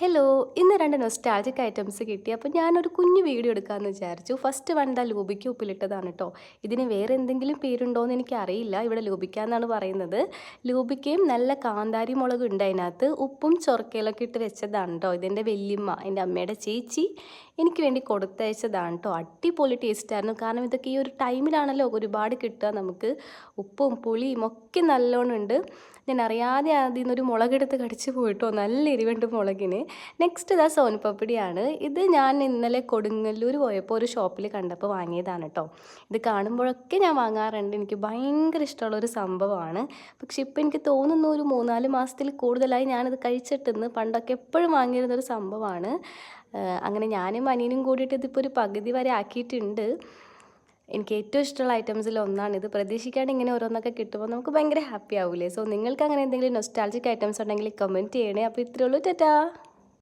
Hello ഇന്ന് രണ്ട് nostalgic items കിട്ടി. അപ്പോൾ ഞാനൊരു കുഞ്ഞു വീഡിയോ എടുക്കാമെന്ന് വിചാരിച്ചു. ഫസ്റ്റ് വൺ ദാ ലൂബിക്ക് ഉപ്പിലിട്ടതാണ് കേട്ടോ ഇതിന് വേറെ എന്തെങ്കിലും പേരുണ്ടോ എന്ന് എനിക്കറിയില്ല. ഇവിടെ ലൂബിക്ക എന്നാണ് പറയുന്നത്. ലൂബിക്കയും നല്ല കാന്താരി മുളകും ഉണ്ട് അതിനകത്ത്. ഉപ്പും ചൊറക്കയിലൊക്കെ ഇട്ട് വെച്ചതാണ് കേട്ടോ ഇതിന്റെ വല്യമ്മ എന്റെ അമ്മയുടെ ചേച്ചി എനിക്ക് വേണ്ടി കൊടുത്തയച്ചതാണ് കേട്ടോ അടിപൊളി ടേസ്റ്റായിരുന്നു കാരണം ഇതൊക്കെ ഈ ഒരു ടൈമിലാണല്ലോ ഒരുപാട് കിട്ടുക നമുക്ക്. ഉപ്പും പുളിയും ഒക്കെ നല്ലോണം ഉണ്ട്. ഞാൻ അറിയാതെ അതിൽ നിന്നൊരു മുളകെടുത്ത് കടിച്ചു പോയിട്ടോ. നല്ല എരിവുണ്ട് മുളകിന്. നെക്സ്റ്റ് ഇതാ സോൻപപ്പടിയാണ്. ഇത് ഞാൻ ഇന്നലെ കൊടുങ്ങല്ലൂർ പോയപ്പോൾ ഒരു ഷോപ്പിൽ കണ്ടപ്പോൾ വാങ്ങിയതാണ് കേട്ടോ ഇത് കാണുമ്പോഴൊക്കെ ഞാൻ വാങ്ങാറുണ്ട്. എനിക്ക് ഭയങ്കര ഇഷ്ടമുള്ള ഒരു സംഭവമാണ്. പക്ഷെ ഇപ്പം എനിക്ക് തോന്നുന്നു ഒരു മൂന്നാൽ മാസത്തിൽ കൂടുതലായി ഞാനത് കഴിച്ചിട്ടെന്ന് പണ്ടൊക്കെ എപ്പോഴും വാങ്ങിയിരുന്നൊരു സംഭവമാണ്. അങ്ങനെ ഞാനും അനിയനും കൂടിയിട്ട് ഇതിപ്പോൾ ഒരു പകുതി വരെ ആക്കിയിട്ടുണ്ട്. എനിക്ക് ഏറ്റവും ഇഷ്ടമുള്ള ഐറ്റംസിൽ ഒന്നാണ്. ഇത് പ്രതീക്ഷിക്കാണ്ട് ഇങ്ങനെ ഓരോന്നൊക്കെ കിട്ടുമ്പോൾ നമുക്ക് ഭയങ്കര ഹാപ്പി ആവില്ലേ സോ നിങ്ങൾക്ക് അങ്ങനെ എന്തെങ്കിലും നൊസ്റ്റാൾജിക് ഐറ്റംസ് ഉണ്ടെങ്കിൽ കമന്റ് ചെയ്യണേ. അപ്പോൾ ഇത്രയേ ഉള്ളൂ. ടാറ്റാ.